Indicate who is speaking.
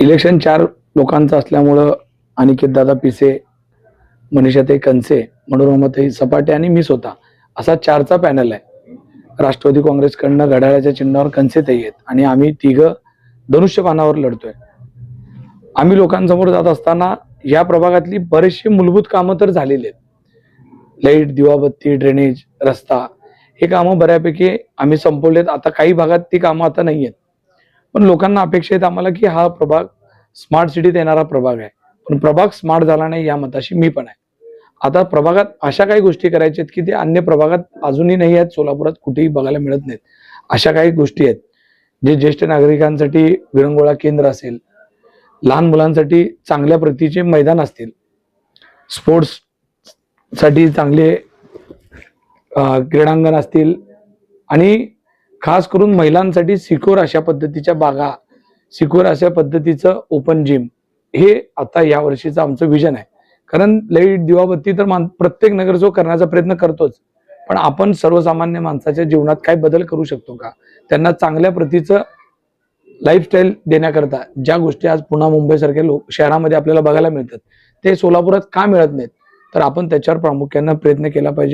Speaker 1: Election चार लोकांचं असल्यामुळं अनिकेत दादा पिसे मनीषाताई कनसे मनोरमाताई सपाटे आणि मी स्वतः असा चारचा पॅनल आहे. राष्ट्रवादी काँग्रेसकडनं घड्याळाच्या चिन्हावर कनसेताई आहेत आणि आम्ही तिघं धनुष्यपानावर लढतोय. आम्ही लोकांसमोर जात असताना या प्रभागातली बरेचशी मूलभूत कामं तर झालेली आहेत. लाइट दिवाबत्ती ड्रेनेज रस्ता हे कामं बऱ्यापैकी आम्ही संपवलेत. आता काही भागात ती कामं आता नाही आहेत. पण लोकांना अपेक्षा आहेत आम्हाला की हा प्रभाग स्मार्ट सिटीत येणारा प्रभाग आहे. पण प्रभाग स्मार्ट झाला नाही या मताशी मी पण आहे. आता प्रभागात अशा काही गोष्टी करायच्या आहेत की ते अन्य प्रभागात अजूनही नाही आहेत सोलापुरात कुठेही बघायला मिळत नाहीत. अशा काही गोष्टी आहेत. जे ज्येष्ठ नागरिकांसाठी विरंगोळा केंद्र असेल लहान मुलांसाठी चांगल्या प्रतीचे मैदान असतील स्पोर्ट्ससाठी चांगले क्रीडांगण असतील आणि खास करून महिलांसाठी सिक्युअर अशा पद्धतीच्या बागा सिक्युअर अशा पद्धतीचं ओपन जिम हे आता या वर्षीचं आमचं विजन आहे. कारण लाइट दिवाबत्ती तर मान प्रत्येक नगरसेवक करण्याचा प्रयत्न करतोच. पण आपण सर्वसामान्य माणसाच्या जीवनात काय बदल करू शकतो का? त्यांना चांगल्या प्रतीचं लाईफस्टाईल देण्याकरता ज्या गोष्टी आज पुन्हा मुंबईसारख्या लोक शहरामध्ये आपल्याला बघायला मिळतात ते सोलापुरात का मिळत नाहीत? तर आपण त्याच्यावर प्रामुख्यानं प्रयत्न केला पाहिजे.